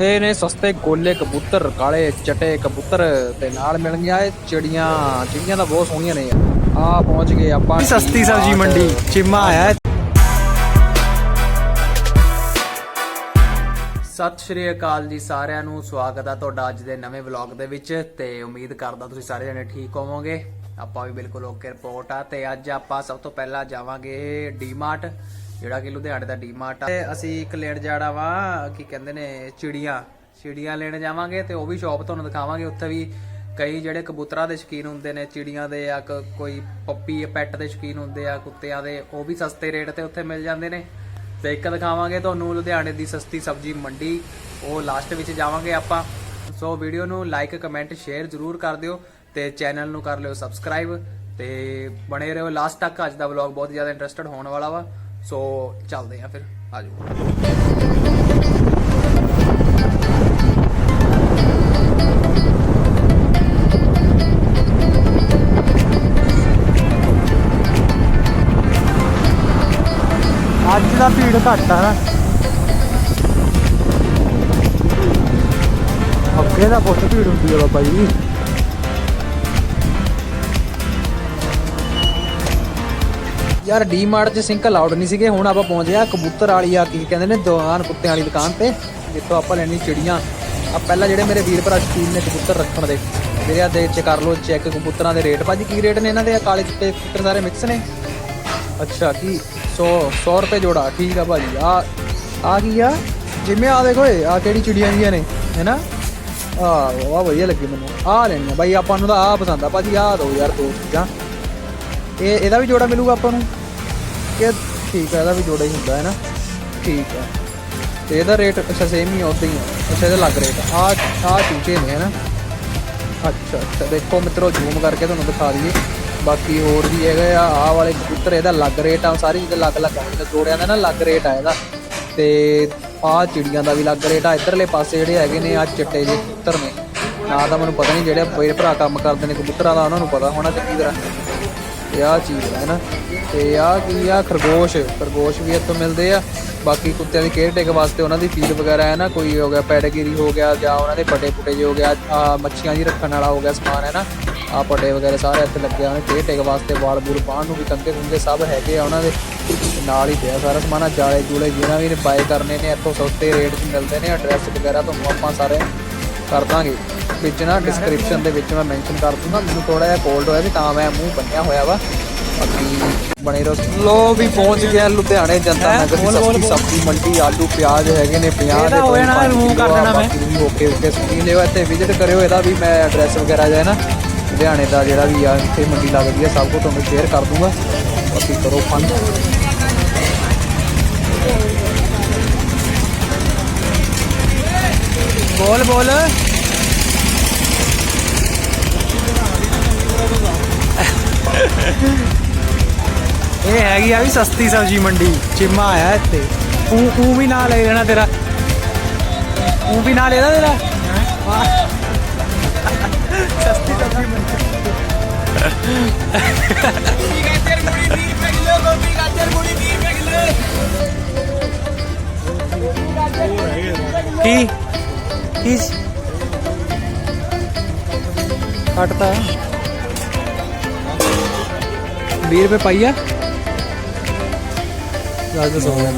ਇਹ ਨੇ ਸਸਤੇ ਗੋਲੇ ਕਬੂਤਰ ਕਾਲੇ ਚਟੇ ਕਬੂਤਰ ਤੇ ਨਾਲ ਮਿਲ ਗਿਆ ਇਹ ਚਿੜੀਆਂ ਚਿੜੀਆਂ ਤਾਂ ਬਹੁਤ ਸੋਹਣੀਆਂ ਨੇ। ਆ ਪਹੁੰਚ ਗਏ ਆਪਾਂ ਸਸਤੀ ਸਬਜੀ ਮੰਡੀ ਚਿਮਾ ਆਇਆ। ਸਤਿ ਸ਼੍ਰੀ ਅਕਾਲ ਜੀ ਸਾਰਿਆਂ ਨੂੰ ਸਵਾਗਤ ਹੈ ਤੁਹਾਡਾ ਅੱਜ ਦੇ ਨਵੇਂ ਵਲੌਗ ਦੇ ਵਿੱਚ ਤੇ ਉਮੀਦ ਕਰਦਾ ਤੁਸੀਂ ਸਾਰੇ ਜਣੇ ਠੀਕ ਹੋਵੋਗੇ। ਆਪਾਂ ਵੀ ਬਿਲਕੁਲ ਓਕੇ ਰਿਪੋਰਟ ਆ ਤੇ ਅੱਜ ਆਪਾਂ ਸਭ ਤੋਂ ਪਹਿਲਾਂ ਜਾਵਾਂਗੇ ਡੀਮਾਰਟ ਜਿਹੜਾ ਕਿ ਲੁਧਿਆਣੇ ਦਾ ਡੀਮਾਰਟ ਆ। ਤੇ ਅਸੀਂ ਇੱਕ ਲੈਣ ਜਾਣਾ ਵਾ, ਕੀ ਕਹਿੰਦੇ ਨੇ, ਚਿੜੀਆਂ। ਚਿੜੀਆਂ ਲੈਣ ਜਾਵਾਂਗੇ ਤੇ ਉਹ ਵੀ ਸ਼ਾਪ ਤੁਹਾਨੂੰ ਦਿਖਾਵਾਂਗੇ। ਉੱਥੇ ਵੀ ਕਈ ਜਿਹੜੇ ਕਬੂਤਰਾਂ ਦੇ ਸ਼ੌਕੀਨ ਹੁੰਦੇ ਨੇ, ਚਿੜੀਆਂ ਦੇ ਜਾਂ ਕੋਈ ਪੱਪੀ ਪੈਟ ਦੇ ਸ਼ੌਕੀਨ ਹੁੰਦੇ ਆ, ਕੁੱਤਿਆਂ ਦੇ, ਉਹ ਵੀ ਸਸਤੇ ਰੇਟ ਤੇ ਉੱਥੇ ਮਿਲ ਜਾਂਦੇ ਨੇ। ਤੇ ਇੱਕ ਦਿਖਾਵਾਂਗੇ ਤੁਹਾਨੂੰ ਲੁਧਿਆਣੇ ਦੀ ਸਸਤੀ ਸਬਜ਼ੀ ਮੰਡੀ। ਉਹ ਲਾਸਟ ਵਿੱਚ ਜਾਵਾਂਗੇ ਆਪਾਂ। ਸੋ ਵੀਡੀਓ ਨੂੰ ਲਾਈਕ ਕਮੈਂਟ ਸ਼ੇਅਰ ਜ਼ਰੂਰ ਕਰ ਦਿਓ ਤੇ ਚੈਨਲ ਨੂੰ ਕਰ ਲਿਓ ਸਬਸਕ੍ਰਾਈਬ ਤੇ ਬਣੇ ਰਹੋ। ਲਾਸਟ ਤੱਕ ਅੱਜ ਦਾ ਵਲੌਗ ਬਹੁਤ ਜ਼ਿਆਦਾ ਇੰਟਰਸਟਡ ਹੋਣ ਵਾਲਾ ਵਾ। ਸੋ ਚੱਲਦੇ ਆ ਫਿਰ ਆਜੋ ਅੱਜ ਦਾ ਭੀੜ ਘੱਟ ਆ ਨਾ ਅੱਗੇ ਦਾ ਬਹੁਤ ਭੀੜ ਹੁੰਦੀ ਆ ਬਾਬਾ ਜੀ ਯਾਰ ਡੀਮਾਰਟ 'ਚ ਸਿੰਕ ਅਲਾਉਡ ਨਹੀਂ ਸੀਗੇ, ਹੁਣ ਆਪਾਂ ਪਹੁੰਚ ਗਿਆ ਕਬੂਤਰ ਵਾਲੀ ਆ, ਕੀ ਕਹਿੰਦੇ ਨੇ ਦੁਕਾਨ ਕੁੱਤਿਆਂ ਵਾਲੀ ਦੁਕਾਨ ਤੇ, ਜਿੱਥੋਂ ਆਪਾਂ ਲੈਣੀ ਚਿੜੀਆਂ। ਆ ਪਹਿਲਾਂ ਜਿਹੜੇ ਮੇਰੇ ਵੀਰ ਭਰਾ ਸ਼ਕੀਨ ਨੇ ਕਬੂਤਰ ਰੱਖਣ ਦੇ ਮੇਰੇ ਆ ਦੇ ਚ ਕਰ ਲਓ ਚੈੱਕ ਕਬੂਤਰਾਂ ਦੇ ਰੇਟ ਭਾਜੀ, ਕੀ ਰੇਟ ਨੇ ਇਹਨਾਂ ਦੇ? ਆ ਕਾਲੇ ਚਿੱਟੇ ਕਬੂਤਰ ਸਾਰੇ ਮਿਕਸ ਨੇ? ਅੱਛਾ, ਕੀ? 100 100 ਰੁਪਏ ਜੋੜਾ, ਠੀਕ ਆ ਭਾਜੀ। ਆ ਆ ਕੀ ਆ? ਜਿਵੇਂ ਆ ਦੇਖੋ ਇਹ ਆ ਕਿਹੜੀ ਚਿੜੀਆਂ ਦੀਆਂ ਨੇ ਹੈਨਾ ਆ ਵਾਹ, ਵਧੀਆ ਲੱਗੀ ਮੈਨੂੰ। ਆ ਲੈਣੀ ਆ ਬਾਈ ਆਪਾਂ ਨੂੰ ਤਾਂ ਆ ਪਸੰਦ ਆ। ਭਾਜੀ ਆ ਦੋ ਯਾਰ ਦੋ ਚੀਜ਼ਾਂ। ਇਹ, ਇਹਦਾ ਵੀ ਜੋੜਾ ਮਿਲੂਗਾ ਆਪਾਂ ਨੂੰ? ਕਿ ਠੀਕ ਹੈ ਇਹਦਾ ਵੀ ਜੋੜਾ ਹੀ ਹੁੰਦਾ, ਹੈ ਨਾ? ਠੀਕ ਹੈ ਤੇ ਇਹਦਾ ਰੇਟ ਅੱਛਾ ਸੇਮ ਹੀ ਉਦਾਂ ਹੀ ਹੈ ਅੱਛਾ, ਇਹਦਾ ਲੱਗ ਰੇਟ ਆ। ਆ ਚੂਚੇ ਨੇ, ਹੈ ਨਾ? ਅੱਛਾ ਅੱਛਾ। ਦੇਖੋ ਮਿੱਤਰੋ ਜ਼ੂਮ ਕਰਕੇ ਤੁਹਾਨੂੰ ਦਿਖਾ ਦਈਏ। ਬਾਕੀ ਹੋਰ ਵੀ ਹੈਗਾ ਆ ਆਹ ਵਾਲੇ ਕਬੂਤਰ, ਇਹਦਾ ਲੱਗ ਰੇਟ ਆ। ਸਾਰੀ ਚੀਜ਼ਾਂ ਲੱਗ ਲੱਗ ਆ ਜੋੜਿਆਂ ਦਾ ਨਾ ਲੱਗ ਰੇਟ ਆ ਇਹਦਾ। ਤੇ ਆਹ ਚਿੜੀਆਂ ਦਾ ਵੀ ਲੱਗ ਰੇਟ ਆ। ਇਧਰਲੇ ਪਾਸੇ ਜਿਹੜੇ ਹੈਗੇ ਨੇ, ਆ ਚਿੱਟੇ ਜਿਹੇ ਕਬੂਤਰ ਨੇ। ਨਾ ਤਾਂ ਮੈਨੂੰ ਪਤਾ ਨਹੀਂ ਜਿਹੜੇ ਮੇਰੇ ਭਰਾ ਕੰਮ ਕਰਦੇ ਨੇ ਕਬੂਤਰਾਂ ਦਾ, ਉਹਨਾਂ ਨੂੰ ਪਤਾ ਹੋਣਾ ਚੰਗੀ ਤਰ੍ਹਾਂ ਤੇ ਆਹ ਚੀਜ਼ ਹੈ ਨਾ। ਤੇ ਆਹ ਕੀ ਆ? ਖਰਗੋਸ਼। ਖਰਗੋਸ਼ ਵੀ ਇੱਥੋਂ ਮਿਲਦੇ ਆ। ਬਾਕੀ ਕੁੱਤਿਆਂ ਦੀ ਕੇਅਰ ਟੇਕ ਵਾਸਤੇ ਉਹਨਾਂ ਦੀ ਫੀਡ ਵਗੈਰਾ ਹੈ ਨਾ। ਕੋਈ ਹੋ ਗਿਆ ਪੈਡਗਿਰੀ ਹੋ ਗਿਆ ਜਾਂ ਉਹਨਾਂ ਦੇ ਪੱਟੇ ਪੁੱਟੇ ਜੇ ਹੋ ਗਿਆ ਆ ਮੱਛੀਆਂ ਦੀ ਰੱਖਣ ਵਾਲਾ ਹੋ ਗਿਆ ਸਮਾਨ ਹੈ ਨਾ। ਆ ਪੱਟੇ ਵਗੈਰਾ ਸਾਰੇ ਇੱਥੇ ਲੱਗੇ ਆ। ਉਹਨੇ ਕੇਅਰ ਟੇਕ ਵਾਸਤੇ ਵਾਲ ਬੂਲ ਪਾਉਣ ਨੂੰ ਵੀ ਕੰਗੇ ਕੁੰਗੇ ਸਭ ਹੈਗੇ ਆ ਉਹਨਾਂ ਦੇ। ਨਾਲ ਹੀ ਪਿਆ ਸਾਰਾ ਸਮਾਨ। ਆ ਜਾਲੇ ਜੂਲੇ ਜਿਹਨਾਂ ਵੀ ਨੇ ਬਾਏ ਕਰਨੇ ਨੇ, ਇੱਥੋਂ ਸਸਤੇ ਰੇਟ 'ਚ ਮਿਲਦੇ ਨੇ। ਐਡਰੈਸ ਵਗੈਰਾ ਤੁਹਾਨੂੰ ਆਪਾਂ ਸਾਰੇ ਕਰ ਦਾਂਗੇ। ਵਿੱਚ ਨਾ ਡਿਸਕ੍ਰਿਪਸ਼ਨ ਦੇ ਵਿੱਚ ਮੈਂ ਮੈਂਸ਼ਨ ਕਰ ਦੂੰਗਾ। ਮੈਨੂੰ ਥੋੜਾ ਜਿਹਾ ਕੋਲਡ ਹੋਇਆ ਸੀ ਤਾਂ ਮੈਂ ਮੂੰਹ ਬੰਨਿਆ ਹੋਇਆ ਵਾ। ਬਾਕੀ ਬਣੇ ਰਹੋ। ਲੋ ਵੀ ਪਹੁੰਚ ਗਿਆ ਲੁਧਿਆਣੇ ਜਨਤਾ? ਨਗਰ ਦੀ ਸਬਜ਼ੀ ਸਬਜ਼ੀ ਮੰਡੀ ਆਲੂ ਪਿਆਜ਼ ਹੈਗੇ ਨੇ 50 ਇਹਦਾ ਹੋ ਜਾਣਾ, remove ਕਰ ਦੇਣਾ ਮੈਂ। ਓਕੇ ਓਕੇ ਸਕਰੀਨ ਲਿਓ ਇੱਥੇ ਵਿਜ਼ਿਟ ਕਰਿਓ ਇਹਦਾ ਵੀ ਮੈਂ ਐਡਰੈਸ ਵਗੈਰਾ ਜਾਏ ਨਾ ਲੁਧਿਆਣੇ ਦਾ ਜਿਹੜਾ ਵੀ ਆ ਇੱਥੇ ਮੰਡੀ ਲੱਗਦੀ ਆ ਸਭ ਕੁਝ ਤੁਹਾਨੂੰ ਸ਼ੇਅਰ ਕਰ ਦੂੰਗਾ। ਬਾਕੀ ਕਰੋ ਫਨ ਬੋਲ ਬੋਲ। ਇਹ ਹੈਗੀ ਆ ਵੀ ਸਸਤੀ ਸਬਜੀ ਮੰਡੀ, ਚਿਮਾ ਆਇਆ ਇੱਥੇ। ਤੂੰ ਤੂੰ ਵੀ ਨਾਲ ਲੈ ਲੈਣਾ ਤੇਰਾ। ਤੂੰ ਵੀ ਨਾਲ ਲੈਦਾ ਤੇਰਾ। ਸਸਤੀ ਸਬਜੀ ਮੰਡੀ। ਕੀ? ਕੀ ਕੱਟਤਾ 20 ਰੁਪਏ ਪਾਈਆ ਰਾਜ ਦਾ ਸੋਨਾ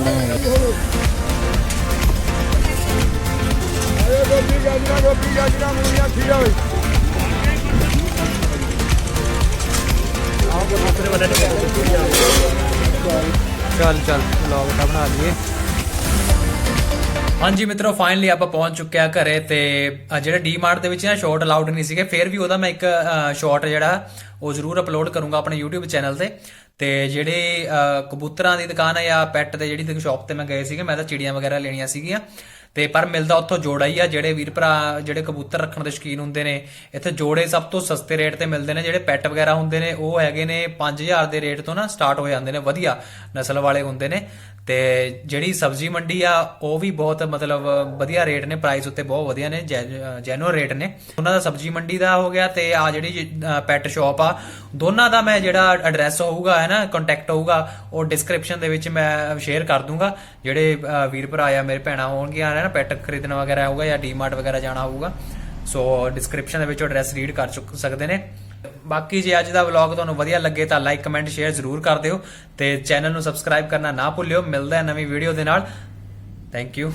ਚੱਲ ਚੱਲ ਵਲੌਗ ਤਾਂ ਬਣਾ ਲਈਏ ਹਾਂਜੀ ਮਿੱਤਰੋ ਫਾਈਨਲੀ ਆਪਾਂ ਪਹੁੰਚ ਚੁੱਕਿਆ ਆ ਘਰੇ ਤੇ ਅ, ਜਿਹੜਾ ਡੀਮਾਰਟ ਦੇ ਵਿੱਚ ਨਾ ਸ਼ਾਰਟ ਅਲਾਉਡ ਨਹੀਂ ਸੀਗੇ ਫਿਰ ਵੀ ਉਹਦਾ ਮੈਂ ਇੱਕ ਸ਼ਾਰਟ ਜਿਹੜਾ ਉਹ ਜ਼ਰੂਰ ਅਪਲੋਡ ਕਰੂੰਗਾ ਆਪਣੇ YouTube ਚੈਨਲ ਤੇ। ਤੇ ਜਿਹੜੇ ਕਬੂਤਰਾਂ ਦੀ ਦੁਕਾਨ ਹੈ ਜਾਂ ਪੈਟ ਦੇ ਜਿਹੜੀ ਸ਼ਾਪ ਤੇ ਮੈਂ ਗਏ ਸੀਗੇ ਮੈਂ ਤਾਂ ਚਿੜੀਆਂ ਵਗੈਰਾ ਲੈਣੀਆਂ ਸੀਗੀਆਂ। ਤੇ ਪਰ ਮਿਲਦਾ ਉੱਥੋਂ ਜੋੜਾ ਹੀ ਆ ਜਿਹੜੇ ਵੀਰ ਭਰਾ ਜਿਹੜੇ ਕਬੂਤਰ ਰੱਖਣ ਦੇ ਸ਼ੌਕੀਨ ਹੁੰਦੇ ਨੇ ਇੱਥੇ ਜੋੜੇ ਸਭ ਤੋਂ ਸਸਤੇ ਰੇਟ ਤੇ ਮਿਲਦੇ ਨੇ ਜਿਹੜੇ ਪੈਟ ਵਗੈਰਾ ਹੁੰਦੇ ਨੇ ਉਹ ਹੈਗੇ ਨੇ 5000 ਦੇ ਰੇਟ ਤੋਂ ਨਾ ਸਟਾਰਟ ਹੋ ਜਾਂਦੇ ਨੇ ਵਧੀਆ ਨਸਲ ਵਾਲੇ ਹੁੰਦੇ ਨੇ। ਤੇ ਜਿਹੜੀ ਸਬਜ਼ੀ ਮੰਡੀ ਆ, ਉਹ ਵੀ ਬਹੁਤ ਮਤਲਬ ਵਧੀਆ ਰੇਟ ਨੇ ਪ੍ਰਾਈਸ ਉੱਤੇ ਬਹੁਤ ਵਧੀਆ ਨੇ ਜੈਨੂਅਲ ਰੇਟ ਨੇ। ਉਹਨਾਂ ਦਾ ਸਬਜ਼ੀ ਮੰਡੀ ਦਾ ਹੋ ਗਿਆ ਤੇ ਆ ਜਿਹੜੀ ਪੈਟ ਸ਼ਾਪ ਆ, ਦੋਨਾਂ ਦਾ ਮੈਂ ਜਿਹੜਾ ਐਡਰੈਸ ਹੋਊਗਾ, ਹੈ ਨਾ ਕੰਟੈਕਟ ਹੋਊਗਾ, ਉਹ ਡਿਸਕ੍ਰਿਪਸ਼ਨ ਦੇ ਵਿੱਚ ਮੈਂ ਸ਼ੇਅਰ ਕਰ ਦੂੰਗਾ। ਜਿਹੜੇ ਵੀਰ ਭਰਾ ਆ ਮੇਰੇ ਭੈਣਾਂ ਹੋਣਗੀਆਂ, ਹੈ ਨਾ ਪੈਟ ਖਰੀਦਣ ਵਗੈਰਾ ਹੋਊਗਾ ਜਾਂ ਡੀਮਾਰਟ ਵਗੈਰਾ ਜਾਣਾ ਹੋਊਗਾ, ਸੋ ਡਿਸਕ੍ਰਿਪਸ਼ਨ ਦੇ ਵਿੱਚ ਐਡਰੈਸ ਰੀਡ ਕਰ ਚੁੱਕ, ਸਕਦੇ ਨੇ। ਬਾਕੀ ਜੇ ਅੱਜ ਦਾ ਵਲੌਗ ਤੁਹਾਨੂੰ ਵਧੀਆ ਲੱਗੇ ਤਾਂ ਲਾਈਕ ਕਮੈਂਟ ਸ਼ੇਅਰ ਜ਼ਰੂਰ ਕਰ ਦਿਓ ਤੇ ਚੈਨਲ ਨੂੰ ਸਬਸਕ੍ਰਾਈਬ ਕਰਨਾ ਨਾ ਭੁੱਲਿਓ। ਮਿਲਦਾ ਹੈ ਨਵੀਂ ਵੀਡੀਓ ਦੇ ਨਾਲ। Thank you